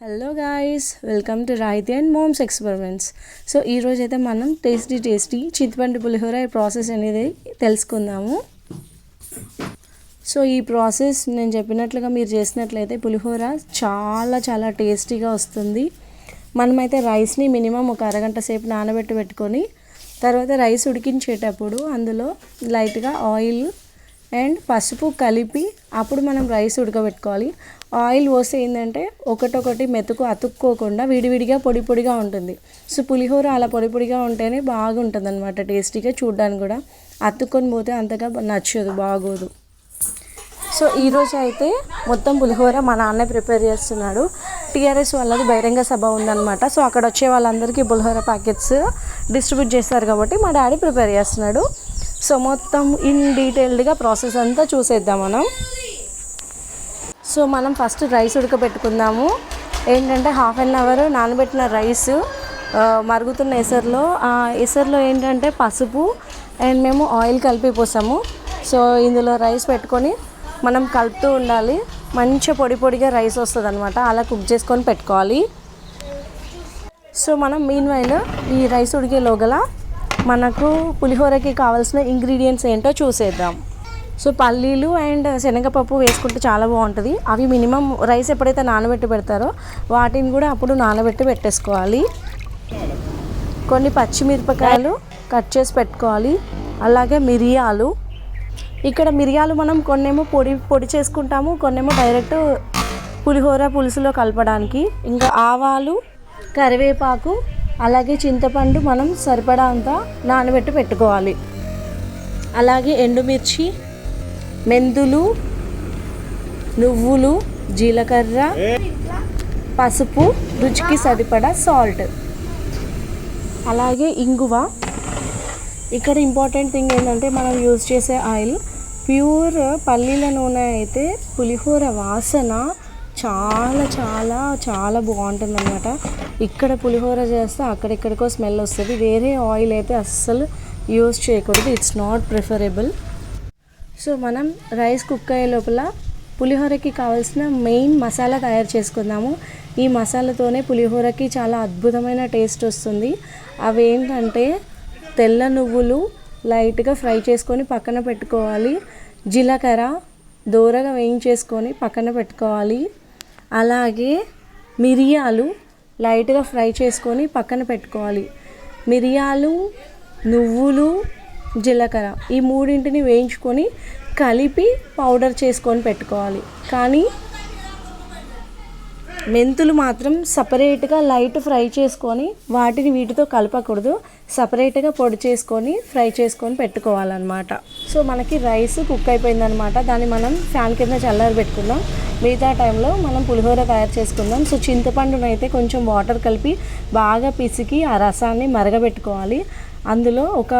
Hello guys welcome to Rayithi and moms experiments so ఈరోజు అయితే మనం టేస్టీ టేస్టీ చింతపండు పులిహోర ఈ ప్రాసెస్ అనేది తెలుసుకుందాము. సో ఈ ప్రాసెస్ నేను చెప్పినట్లుగా మీరు చేసినట్లయితే పులిహోర చాలా చాలా టేస్టీగా వస్తుంది. మనమైతే రైస్ని మినిమం ఒక అరగంట సేపు నానబెట్టి పెట్టుకొని తర్వాత రైస్ ఉడికించేటప్పుడు అందులో లైట్గా ఆయిల్ అండ్ పసుపు కలిపి అప్పుడు మనం రైస్ ఉడకబెట్టుకోవాలి. ఆయిల్ పోస్తే ఏంటంటే ఒకటొకటి మెతుకు అతుక్కోకుండా విడివిడిగా పొడి పొడిగా ఉంటుంది. సో పులిహోర అలా పొడి పొడిగా ఉంటేనే బాగుంటుంది అనమాట టేస్టీగా చూడడానికి కూడా. అతుక్కొని పోతే అంతగా నచ్చదు బాగోదు. సో ఈరోజు అయితే మొత్తం పులిహోర మా నాన్నే ప్రిపేర్ చేస్తున్నాడు. టీఆర్ఎస్ వాళ్ళది బహిరంగ సభ ఉందన్నమాట. సో అక్కడ వచ్చే వాళ్ళందరికీ పులిహోర ప్యాకెట్స్ డిస్ట్రిబ్యూట్ చేస్తారు కాబట్టి మా డాడీ ప్రిపేర్ చేస్తున్నాడు. సో మొత్తం ఇన్ డీటెయిల్డ్గా ప్రాసెస్ అంతా చూసేద్దాం మనం. సో మనం ఫస్ట్ రైస్ ఉడకబెట్టుకుందాము. ఏంటంటే హాఫ్ అన్ అవర్ నానబెట్టిన రైస్ మరుగుతున్న ఎసర్లో. ఆ ఎసర్లో ఏంటంటే పసుపు అండ్ మేము ఆయిల్ కలిపి పోసాము. సో ఇందులో రైస్ పెట్టుకొని మనం కలుపుతూ ఉండాలి. మంచిగా పొడి పొడిగా రైస్ వస్తుంది అనమాట అలా కుక్ చేసుకొని పెట్టుకోవాలి. సో మనం మీన్ వైల్ ఈ రైస్ ఉడికే లోగల మనకు పులిహోరకి కావాల్సిన ఇంగ్రీడియంట్స్ ఏంటో చూసేద్దాం. సో పల్లీలు అండ్ శనగపప్పు వేసుకుంటే చాలా బాగుంటుంది. అవి మినిమం రైస్ ఎప్పుడైతే నానబెట్టి పెడతారో వాటిని కూడా అప్పుడు నానబెట్టి పెట్టేసుకోవాలి. కొన్ని పచ్చిమిరపకాయలు కట్ చేసి పెట్టుకోవాలి. అలాగే మిరియాలు. ఇక్కడ మిరియాలు మనం కొన్నేమో పొడి పొడి చేసుకుంటాము కొన్నేమో డైరెక్ట్ పులిహోర పులుసులో కలపడానికి. ఇంకా ఆవాలు కరివేపాకు అలాగే చింతపండు మనం సరిపడా అంతా నానబెట్టి పెట్టుకోవాలి. అలాగే ఎండుమిర్చి మెంతులు నువ్వులు జీలకర్ర పసుపు రుచికి సరిపడా సాల్ట్. అలాగే ఇంగువ. ఇక్కడ ఇంపార్టెంట్ థింగ్ ఏంటంటే మనం యూజ్ చేసే ఆయిల్ ప్యూర్ పల్లీల నూనె అయితే పులిహోర వాసన చాలా చాలా చాలా బాగుంటుంది అనమాట ఇక్కడ పులిహోర చేస్తే అక్కడెక్కడికో స్మెల్ వస్తుంది. వేరే ఆయిల్ అయితే అస్సలు యూజ్ చేయకూడదు. ఇట్స్ నాట్ ప్రిఫరబుల్ సో మనం రైస్ కుక్ అయ్యే లోపల పులిహోరకి కావాల్సిన మెయిన్ మసాలా తయారు చేసుకుందాము. ఈ మసాలాతోనే పులిహోరకి చాలా అద్భుతమైన టేస్ట్ వస్తుంది. అవేంటంటే తెల్ల నువ్వులు లైట్గా ఫ్రై చేసుకొని పక్కన పెట్టుకోవాలి. జీలకర్ర దూరగా వేయించేసుకొని పక్కన పెట్టుకోవాలి. అలాగే మిరియాలు లైట్గా ఫ్రై చేసుకొని పక్కన పెట్టుకోవాలి. మిరియాలు నువ్వులు జీలకర్ర ఈ మూడింటిని వేయించుకొని కలిపి పౌడర్ చేసుకొని పెట్టుకోవాలి. కానీ మెంతులు మాత్రం సపరేట్గా లైట్ ఫ్రై చేసుకొని వాటిని వీటితో కలపకూడదు. సపరేట్గా పొడి చేసుకొని ఫ్రై చేసుకొని పెట్టుకోవాలన్నమాట. సో మనకి రైస్ కుక్ అయిపోయిందనమాట దాన్ని మనం ఫ్యాన్ కింద చల్లారి పెట్టుకుందాం. మిగతా టైంలో మనం పులిహోర తయారు చేసుకుందాం. సో చింతపండునైతే కొంచెం వాటర్ కలిపి బాగా పిసికి ఆ రసాన్ని మరగబెట్టుకోవాలి. అందులో ఒక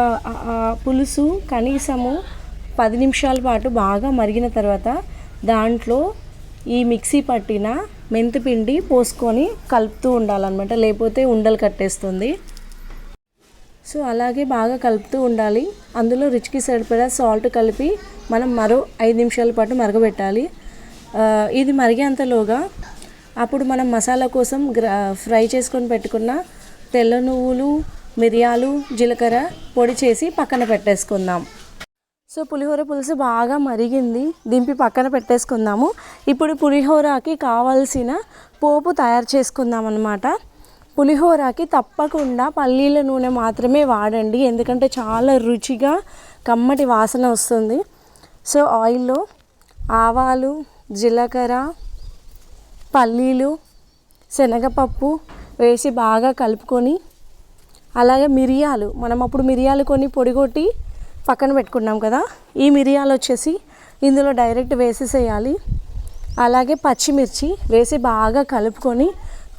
పులుసు కనీసము పది నిమిషాల పాటు బాగా మరిగిన తర్వాత దాంట్లో ఈ మిక్సీ పట్టిన మెంతిపిండి పోసుకొని కలుపుతూ ఉండాలన్నమాట. లేకపోతే ఉండలు కట్టేస్తుంది. సో అలాగే బాగా కలుపుతూ ఉండాలి. అందులో రుచికి సరిపడా సాల్ట్ కలిపి మనం మరో ఐదు నిమిషాల పాటు మరగబెట్టాలి. ఇది మరిగేంతలోగా అప్పుడు మనం మసాలా కోసం గ్రా ఫ్రై చేసుకొని పెట్టుకున్న తెల్ల నువ్వులు మిరియాలు జీలకర్ర పొడి చేసి పక్కన పెట్టేసుకుందాం. సో పులిహోర పులుసు బాగా మరిగింది. దింపి పక్కన పెట్టేసుకుందాము. ఇప్పుడు పులిహోరకి కావాల్సిన పోపు తయారు చేసుకుందాం అనమాట పులిహోరకి తప్పకుండా పల్లీల నూనె మాత్రమే వాడండి. ఎందుకంటే చాలా రుచిగా కమ్మటి వాసన వస్తుంది. సో ఆయిల్లో ఆవాలు జీలకర్ర పల్లీలు శనగపప్పు వేసి బాగా కలుపుకొని అలాగే మిరియాలు. మనం అప్పుడు మిరియాలు కొన్ని పొడిగొట్టి పక్కన పెట్టుకున్నాం కదా. ఈ మిరియాలు వచ్చేసి ఇందులో డైరెక్ట్ వేసేసేయాలి. అలాగే పచ్చిమిర్చి వేసి బాగా కలుపుకొని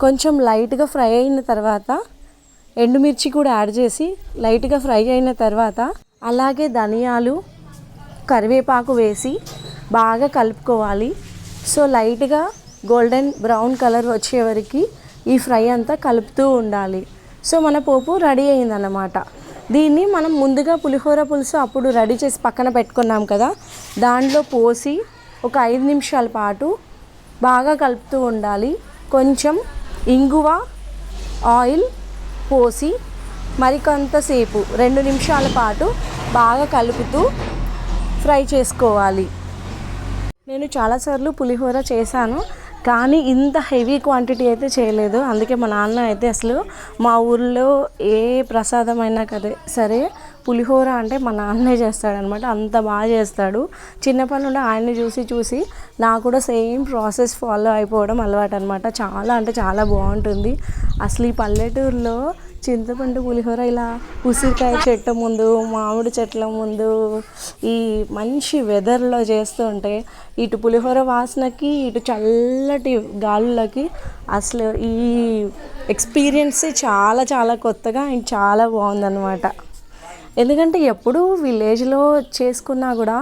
కొంచెం లైట్గా ఫ్రై అయిన తర్వాత ఎండుమిర్చి కూడా యాడ్ చేసి లైట్గా ఫ్రై అయిన తర్వాత అలాగే ధనియాలు కరివేపాకు వేసి బాగా కలుపుకోవాలి. సో లైట్గా గోల్డెన్ బ్రౌన్ కలర్ వచ్చే వరకు ఈ ఫ్రై అంతా కలుపుతూ ఉండాలి. సో మన పోపు రెడీ అయిందన్నమాట. దీన్ని మనం ముందుగా పులిహోర పులుసు అప్పుడు రెడీ చేసి పక్కన పెట్టుకున్నాం కదా. దాంట్లో పోసి ఒక ఐదు నిమిషాల పాటు బాగా కలుపుతూ ఉండాలి. కొంచెం ఇంగువ ఆయిల్ పోసి మరికొంతసేపు రెండు నిమిషాల పాటు బాగా కలుపుతూ ఫ్రై చేసుకోవాలి. నేను చాలాసార్లు పులిహోర చేశాను. కానీ ఇంత హెవీ క్వాంటిటీ అయితే చేయలేదు. అందుకే మా నాన్న అయితే అసలు మా ఊళ్ళో ఏ ప్రసాదం అయినా కదే సరే పులిహోర అంటే మా నాన్నే చేస్తాడనమాట. అంత బాగా చేస్తాడు. చిన్నప్పటి నుండి ఆయన్ని చూసి చూసి నాకు కూడా సేమ్ ప్రాసెస్ ఫాలో అయిపోవడం అలవాటు అనమాట చాలా అంటే చాలా బాగుంటుంది. అసలు ఈ పల్లెటూరులో చింతపండు పులిహోర ఇలా ఉసిరికాయ చెట్టు ముందు మామిడి చెట్ల ముందు ఈ మంచి వెదర్లో చేస్తూ ఉంటే ఇటు పులిహోర వాసనకి ఇటు చల్లటి గాలులకి అసలు ఈ ఎక్స్పీరియన్స్ చాలా చాలా కొత్తగా అండ్ చాలా బాగుందన్నమాట. ఎందుకంటే ఎప్పుడు విలేజ్లో చేసుకున్నా కూడా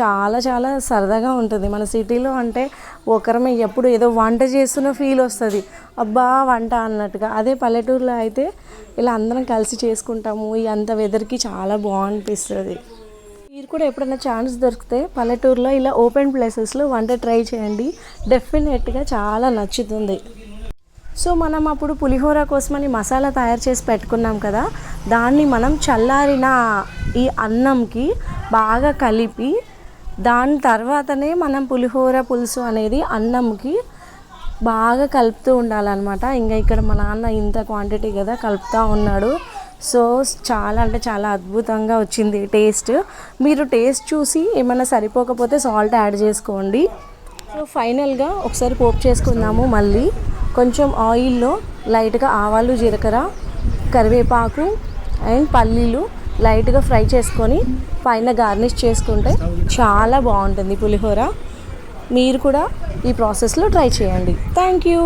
చాలా చాలా సరదాగా ఉంటుంది. మన సిటీలో అంటే ఒకరమే ఎప్పుడు ఏదో వంట చేస్తున్న ఫీల్ వస్తుంది. అబ్బా వంట అన్నట్టుగా. అదే పల్లెటూరులో అయితే ఇలా అందరం కలిసి చేసుకుంటాము. ఈ అంత వెదర్కి చాలా బాగనిపిస్తుంది. మీరు కూడా ఎప్పుడైనా ఛాన్స్ దొరికితే పల్లెటూరులో ఇలా ఓపెన్ ప్లేసెస్లో వంట ట్రై చేయండి. డెఫినెట్గా చాలా నచ్చుతుంది. సో మనం అప్పుడు పులిహోర కోసమని మసాలా తయారు చేసి పెట్టుకున్నాం కదా. దాన్ని మనం చల్లారిన ఈ అన్నంకి బాగా కలిపి దాని తర్వాతనే మనం పులిహోర పులుసు అనేది అన్నంకి బాగా కలుపుతూ ఉండాలన్నమాట. ఇంకా ఇక్కడ మా నాన్న ఇంత క్వాంటిటీ కదా కలుపుతూ ఉన్నాడు. సో చాలా అంటే చాలా అద్భుతంగా వచ్చింది టేస్ట్ మీరు టేస్ట్ చూసి ఏమైనా సరిపోకపోతే సాల్ట్ యాడ్ చేసుకోండి. సో ఫైనల్గా ఒకసారి పోపు చేసుకుందాము మళ్ళీ. కొంచెం ఆయిల్లో లైట్గా ఆవాలు జీలకర్ర కరివేపాకు అండ్ పల్లీలు లైట్గా ఫ్రై చేసుకొని పైన గార్నిష్ చేసుకుంటే చాలా బాగుంటుంది పులిహోర. మీరు కూడా ఈ ప్రాసెస్లో ట్రై చేయండి. Thank you